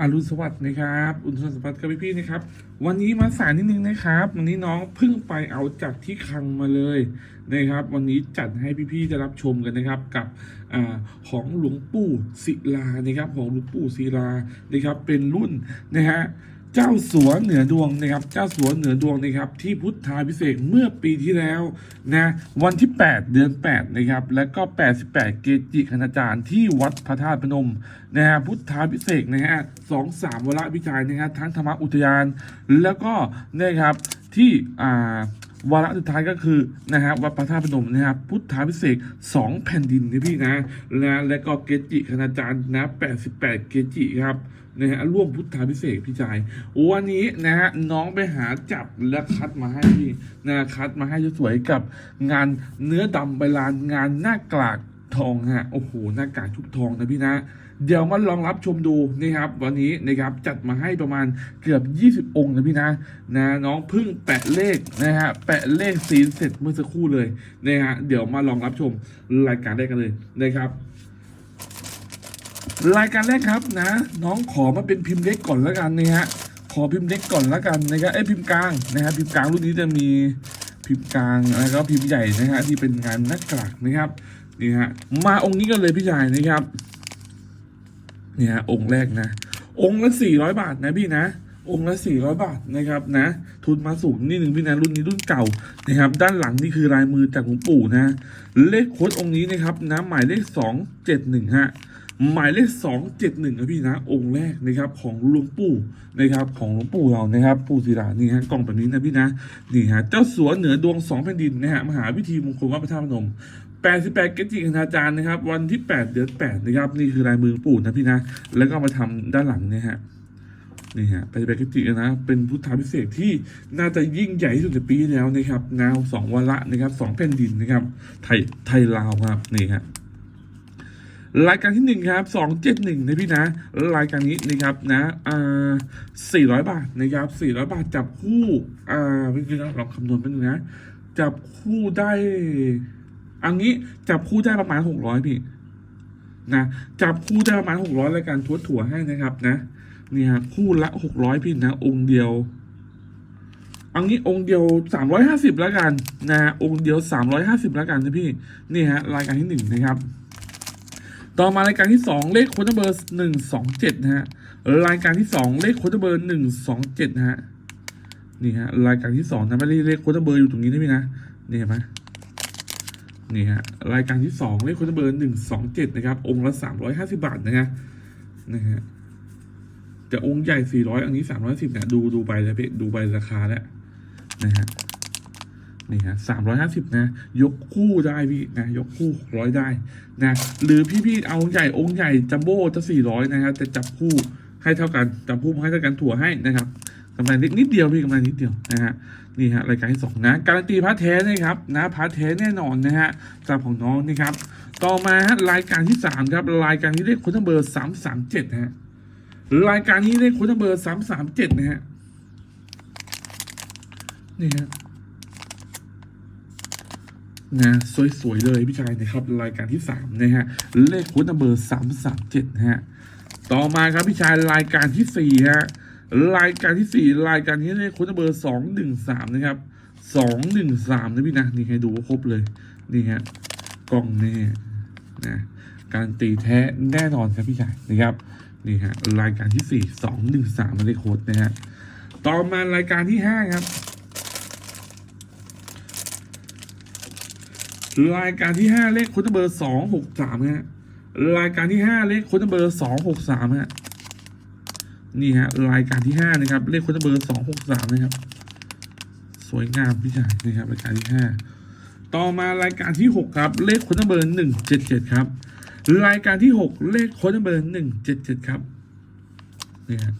อรุณสวัสดิ์นะครับอุณสวัสดิ์กับพี่ๆนะครับ วันนี้มาสายนิดนึงนะครับ วันนี้น้องเพิ่งไปเอาจากที่คังมาเลยนะครับ วันนี้จัดให้พี่ๆจะรับชมกันนะครับ กับอาของหลวงปู่ศิลานะครับ ของหลวงปู่ศิลานะครับ เป็นรุ่นนะฮะ เจ้าสัวเหนือดวงนะครับ เจ้าสัวเหนือดวงนะครับ ที่พุทธาพิเศษเมื่อปีที่แล้วนะวันที่ 8 เดือน 8 นะครับ แล้วก็ 88 เกจิคณาจารย์ที่วัดพระธาตุพนมนะฮะพุทธาพิเศษนะฮะสองสามวระวิจัยนะฮะทั้งธรรมอุทยาน แล้วก็นะครับที่อ่า วาระสุดท้ายก็คือนะฮะวัดพระธาตุพนมนะครับพุทธาพิเศษสองแผ่นดินนะพี่นะนะและก็เกจิคณาจารย์นะ88เกจิครับนะฮะร่วมพุทธาพิเศษพี่ชายวันนี้นะฮะน้องไปหาจับและคัดมาให้พี่นะคัดมาให้สวยกับงานเนื้อดำใบลานงานหน้ากลากทองฮะโอ้โหหน้ากากทุกทองนะพี่นะ เดี๋ยวมาลองรับชมดูนะครับวันนี้นะครับจัดมาให้ประมาณเกือบ 20 องค์นะพี่นะนะน้องพึ่งแปะเลขนะฮะแปะเลขซีนเสร็จเมื่อสักครู่เลยนะฮะเดี๋ยวมาลองรับชมรายการแรกกันเลยนะครับรายการแรกครับนะ น้องขอมาเป็นพิมพ์เล็กก่อนแล้วกันนะฮะขอพิมพ์เล็กก่อนแล้วกันนะครับไอ้พิมพ์กลางนะฮะพิมพ์กลางรุ่นนี้จะมีพิมพ์กลางแล้วก็พิมพ์ใหญ่นะฮะที่เป็นงานหน้ากากนะครับนี่ฮะมาองค์นี้กันเลยพี่ชายนะครับ เนี่ยองค์แรกนะ องค์ละสี่ร้อยบาทนะพี่นะ องค์ละสี่ร้อยบาทนะครับนะ ทุนมาสูงนิดหนึ่งพี่นะรุ่นนี้รุ่นเก่านะครับ ด้านหลังนี่คือลายมือจากหลวงปู่นะ เลขโค้ดองค์นี้นะครับนะหมายเลขสองเจ็ดหนึ่งฮะหมายเลขสองเจ็ดหนึ่งนะพี่นะ องค์แรกนะครับของหลวงปู่นะครับของหลวงปู่เรานะครับ ปู่ศิลานี่ฮะกล่องแบบนี้นะพี่นะนี่ฮะเจ้าสัวเหนือดวงสองแผ่นดินนะฮะมหาวิธีมงคลวัดพระธาตุพนม 88 เกจิคณาจารย์นะครับ วันที่ 8 เดือน 8 นะครับ นี่คือลายมือปู่นะพี่นะ แล้วก็มาทำด้านหลังเนี่ยฮะนี่ฮะ88เกจินะ เป็นพุทธาพิเศษที่น่าจะยิ่งใหญ่ที่สุดในปีแล้วนะครับแนวสองวาระนะครับสองแผ่นดินนะครับ ไทยไทยลาวครับนี่ฮะรายการที่หนึ่งครับสองเจ็ดหนึ่งนะพี่นะ รายการนี้นะครับนะอ่าสี่ร้อยบาทนะครับสี่ร้อยบาทจับคู่อ่าพี่คือลองคำนวณไปดูนะ จับคู่ได้ อันนี้จับคู่ได้ประมาณหกร้อยพี่ นะจับคู่ได้ประมาณหกร้อยรายการทั่วถั่วให้นะครับ นะนี่ฮะคู่ละหกร้อยพี่นะ องค์เดียวอันนี้องค์เดียวสามร้อยห้าสิบแล้วกัน นะองค์เดียวสามร้อยห้าสิบแล้วกันนะพี่นี่ฮะรายการที่หนึ่งนะครับ ต่อมารายการที่สองเลขโค้ดเบอร์หนึ่งสองเจ็ดนะฮะรายการที่สองเลขโค้ดเบอร์หนึ่งสองเจ็ดนะฮะนี่ฮะรายการที่สองนะไม่ได้เลขโค้ดเบอร์อยู่ตรงนี้นะพี่นะนี่เห็นไหม นี่ฮะรายการที่สองเลขค้ดเบอร์หนึ่งสองเจ็ดนะครับ องค์ละสามร้อยห้าสิบาทนะฮะนะฮะแต่องค์ใหญ่สี่ร้อยอันนี้สามร้อยสิบเนี่ยดูดูไปแล้วพี่ดูไปราคาแล้วนะฮะนี่ฮะสามร้อยห้าสิบนะ ยกคู่ได้พี่นะ ยกคู่ร้อยได้นะหรือพี่ๆเอาใหญ่องค์ใหญ่จัมโบ้จะสี่ร้อยนะครับแต่จับคู่ให้เท่ากันจับคู่ให้เท่ากันถั่วให้นะครับ กำไรนิดเดียวพี่กำไรนิดเดียวนะฮะนี่ฮะรายการที่สองนะการันตีพระแท้นะครับนะพระแท้แน่นอนนะฮะจากของน้องนะครับต่อมาฮะรายการที่สามครับรายการนี้เลขคนเบอร์สามสามเจ็ดฮะรายการนี้เลขคนเบอร์สามสามเจ็ดนะฮะนี่ฮะนะสวยๆเลยพี่ชายนะครับรายการที่สามนะฮะเลขคูณเบอร์สามสามเจ็ดนะฮะต่อมาครับพี่ชายรายการที่สี่ฮะ รายการที่สี่รายการนี้เลขคูณเบอร์สองหนึ่งสามนะครับสองหนึ่งสามนะพี่นะนี่ให้ดูว่าครบเลยนี่ฮะกล้องแน่นะการตีแท้แน่นอนครับพี่ชายนะครับนี่ฮะรายการที่สี่สองหนึ่งสามเลขโค้ดนะฮะต่อมารายการที่ห้าครับ รายการที่ห้าเลขค้ดเบอร์สองหกสามฮะรายการที่ห้าเลขค้ดเบอร์สองหกสามฮะ นี่ฮะรายการที่ห้านะครับ เลขค้ดเบอร์สองหกสามนะครับ สวยงามพี่ชายนะครับรายการที่ห้าต่อมารายการที่หกครับ เลขค้ดเบอร์หนึ่งเจ็ดเจ็ดครับรายการที่หกเลขค้ดเบอร์หนึ่งเจ็ดเจ็ดครับนี่ฮะ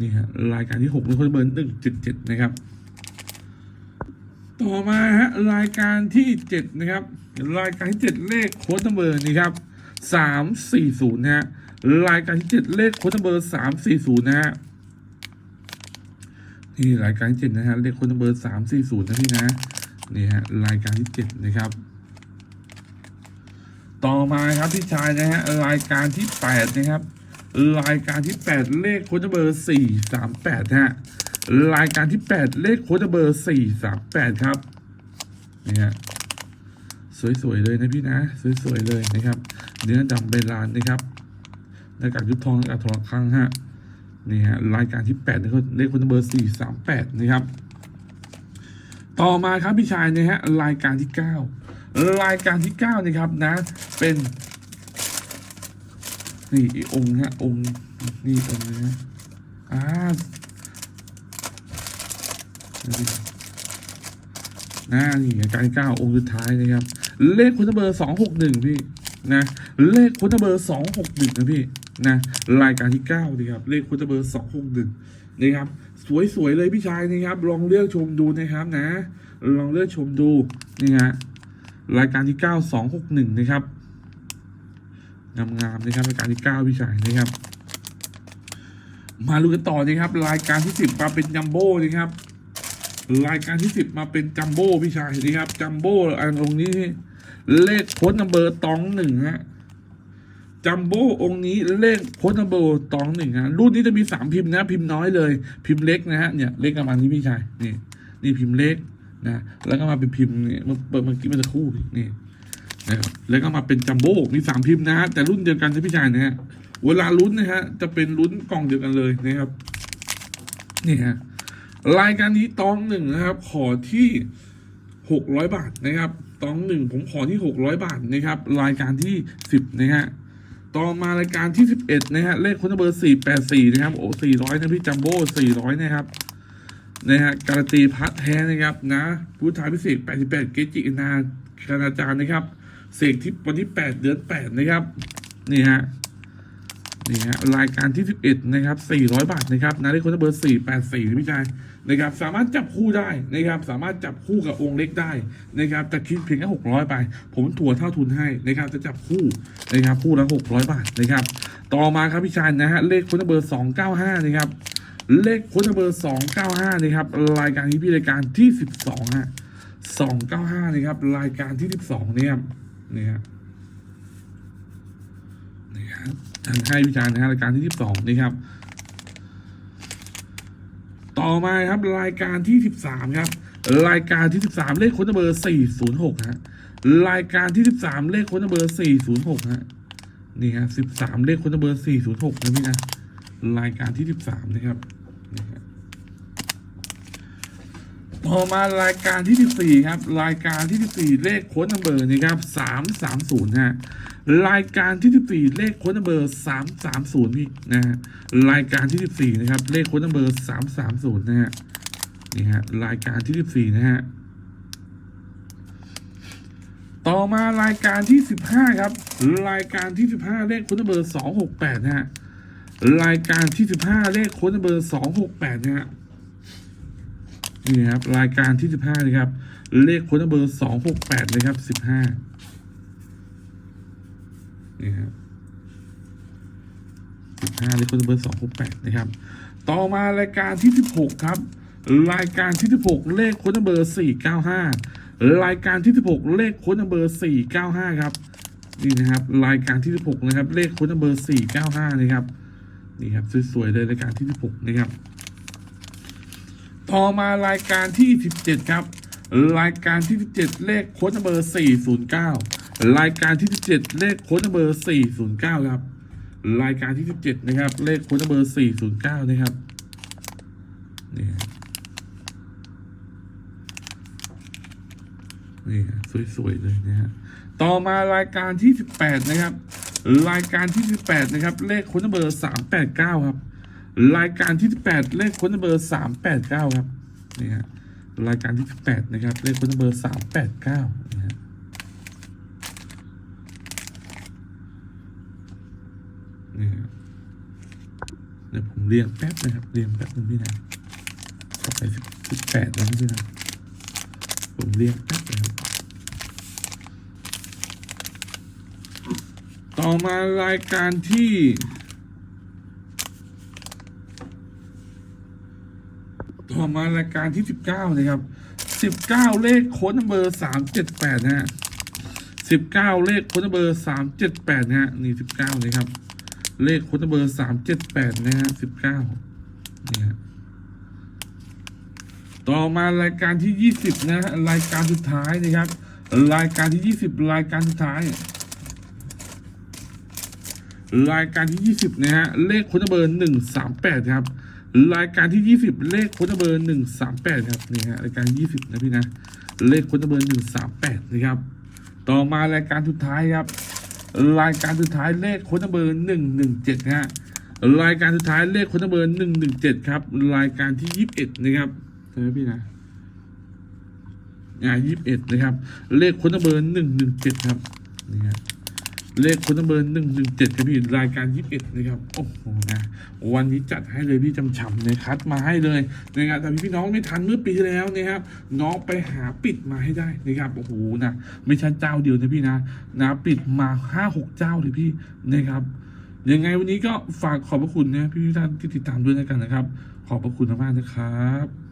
นี่ฮะรายการที่หกเลขค้ดเบอร์หนึ่งเจ็ดเจ็ดนะครับ ต่อมาฮะรายการที่เจ็ดนะครับ รายการที่เจ็ดเลขโค้ดเบอร์นี่ครับสามสี่ศูนย์นะฮะรายการที่เจ็ดเลขโค้ดเบอร์สามสี่ศูนย์นะฮะนี่รายการที่เจ็ดนะฮะเลขโคนเบอร์สามสี่ศูนย์นะพี่นะนี่ฮะรายการที่เจ็ดนะครับ ต่อมาครับพี่ชายนะฮะรายการที่แปดนะครับ รายการที่แปดเลขโค้ดเบอร์สี่สามแปดฮะ รายการที่แปดเลขโค้ดเบอร์สี่สามแปดครับนี่ฮะสวยๆเลยนะพี่นะ สวยๆเลยนะครับ เนื้อดำใบลานนะครับหน้ากากยุบทองหน้ากากทองครั้งฮะนี่ฮะรายการที่แปดเลขเลขโค้ดเบอร์สี่สามแปดนะครับ ต่อมาครับพี่ชายนะฮะรายการที่เก้ารายการที่เก้านะครับนะเป็นนี่องค์ฮะองค์นี่องค์นะฮะอ่า นะนี่รายการที่เก้าองค์สุดท้ายนะครับ เลขคุณเบอร์สองหกหนึ่งพี่นะเลขคุณเบอร์สองหกหนึ่งนะพี่นะรายการที่เก้าดีครับเลขคุณเบอร์สองหกหนึ่งนะครับ สวยๆเลยพี่ชายนะครับ ลองเลือกชมดูนะครับนะ ลองเลือกชมดูนี่ฮะรายการที่เก้าสองหกหนึ่งนะครับงามๆนะครับรายการที่เก้าพี่ชายนะครับมาดูกันต่อนะครับ รายการที่สิบมาเป็นจัมโบ้นะครับ รายการที่สิบมาเป็นจัมโบ้พี่ชายนะครับจัมโบ้อันตรงนี้เลขโค้ดนัมเบอร์ตองหนึ่งฮะจัมโบ้องค์นี้เลขโค้ดนัมเบอร์ตองหนึ่งฮะรุ่นนี้จะมีสามพิมพ์นะ พิมพ์น้อยเลย พิมพ์เล็กนะฮะเนี่ยเลขประมาณนี้พี่ชายนี่นี่พิมพ์เล็กนะแล้วก็มาเป็นพิมพ์เนี่ยเมื่อเมื่อกี้มื่อสักครู่นี่นะครับแล้วก็มาเป็นจัมโบ้มีสามพิมพ์นะฮะแต่รุ่นเดียวกันนะพี่ชายนะฮะเวลาลุ้นนะฮะจะเป็นลุ้นกล่องเดียวกันเลยนะครับนี่ฮะ รายการนี้ตองหนึ่งนะครับ ขอที่หกร้อยบาทนะครับตองหนึ่งผมขอที่หกร้อยบาทนะครับ รายการที่สิบนะฮะต่อมารายการที่สิบเอ็ดนะฮะเลขคนเบอร์สี่แปดสี่นะครับ โอ้สี่ร้อยนะพี่จัมโบ้สี่ร้อยนะครับนะฮะการันตีพัดแท้นะครับนะผู้ท้ายพิเศษแปดสิบแปดเกจินาคณาจารย์นะครับ เสกที่วันที่แปดเดือนแปดนะครับ นี่ฮะ นี่ฮะรายการที่ 11 นะครับ 400 บาทนะครับนะได้คนเบอร์ 484พี่ชายนะครับ สามารถจับคู่ได้นะครับ สามารถจับคู่กับองค์เล็กได้นะครับแต่คิดเพียงแค่600 ไป ผมถั่วเท่าทุนให้นะครับ จะจับคู่นะครับ คู่ละ 600 บาทนะครับ ต่อมาครับพี่ชายนะฮะ เลขคนเบอร์ 295 นะครับ เลขคนเบอร์ 295 นะครับ รายการที่พี่รายการที่ 12ฮะ295 นะครับ รายการที่ 12เนี่ยนี่ฮะ ทางให้วิจารณ์นะฮะรายการที่12นี่ครับ ต่อมาครับรายการที่ 13 ครับ รายการที่ 13 เลขค้นเบอร์ 406 ฮะ รายการที่ 13 เลขค้นเบอร์ 406 ฮะ นี่ฮะ 13 เลขค้นเบอร์ 406 นะพี่นะ รายการที่ 13 นะครับนี่ครับ ต่อมารายการที่ 14 ครับ รายการที่ 14 เลขโค้ดนัมเบอร์นะครับ 330ฮะรายการที่ 14 เลขโค้ดนัมเบอร์ 330พี่นะฮะรายการที่ 14 นะครับ เลขโค้ดนัมเบอร์ 330 นะฮะนี่ฮะรายการที่ 14 นะฮะต่อมารายการที่ 15 ครับ รายการที่ 15 เลขโค้ดนัมเบอร์ 268 นะฮะรายการที่ 15 เลขโค้ดนัมเบอร์ 268 นะฮะ นี่ครับ รายการที่สิบห้านะครับ เลขค้ดเบอร์สองหกแปดเลยครับสิบห้านี่ครับสิบห้าเลขค้ดเบอร์สองหกแปดนะครับ ต่อมารายการที่สิบหกครับ รายการที่สิบหกเลขค้ดเบอร์สี่เก้าห้ารายการที่สิบหกเลขค้ดเบอร์สี่เก้าห้าครับนี่นะครับรายการที่สิบหกนะครับ เลขค้ดเบอร์สี่เก้าห้านะครับนี่ครับสวยๆเลยรายการที่สิบหกนะครับ ต่อมารายการที่ 17 ครับ รายการที่ 17 เลขโค้ดเบอร์ 409 รายการที่ 17 เลขโค้ดเบอร์ 409 ครับ รายการที่ 17 นะครับ เลขโค้ดเบอร์ 409 นะครับนี่นี่ฮะสวยๆเลยนะฮะต่อมารายการที่ 18 นะครับ รายการที่ 18 นะครับ เลขโค้ดเบอร์ 389 ครับ รายการที่ 18 เลขค้นเบอร์ 389 ครับนี่ฮะรายการที่ 18 นะครับ เลขค้นเบอร์ 389นะฮะนี่ฮะเดี๋ยวผมเรียงแป๊บนะครับ เรียงแป๊บนึงพี่นะเข้าไป18แล้วนะพี่นะผมเรียงแป๊บนะครับต่อมารายการที่ ต่อมารายการที่สิบเก้านะครับสิบเก้าเลขโค้ดนัมเบอร์สามเจ็ดแปดนะฮะสิบเก้าเลขโค้ดนัมเบอร์สามเจ็ดแปดนะฮะนี่สิบเก้านะครับ เลขโค้ดนัมเบอร์สามเจ็ดแปดนะฮะสิบเก้านี่ฮะต่อมารายการที่ยี่สิบนะฮะรายการสุดท้ายนะครับ รายการที่ยี่สิบรายการสุดท้าย รายการที่ยี่สิบนะฮะเลขโค้ดเบอร์138ครับ รายการที่ 20 เลขโค้ดเบอร์ 138 ครับนี่ฮะรายการ 20 นะพี่นะ เลขโค้ดเบอร์ 138 นะครับ ต่อมารายการสุดท้ายครับ รายการสุดท้ายเลขโค้ดเบอร์ 117นะฮะ รายการสุดท้ายเลขโค้ดเบอร์ 117 ครับ รายการที่ 21 นะครับใช่ไหมพี่นะอ่า21 นะครับ เลขโค้ดเบอร์ 117 ครับนี่ฮะ เลขคนเบอร์หนึ่งหนึ่งเจ็ดครับพี่รายการยี่สิบเอ็ดนะครับโอ้โหนะวันนี้จัดให้เลยพี่จำฉ่ำเลยคัดมาให้เลยนะครับแต่พี่น้องไม่ทันเมื่อปีที่แล้วนะครับ น้องไปหาปิดมาให้ได้นะครับโอ้โหนะไม่ใช่เจ้าเดียวนะพี่นะนะปิดมาห้าหกเจ้าเลยพี่นะครับยังไงวันนี้ก็ฝากขอบพระคุณนะพี่ทุกท่านที่ติดตามด้วยนะกันนะครับ ขอบพระคุณมากๆนะครับ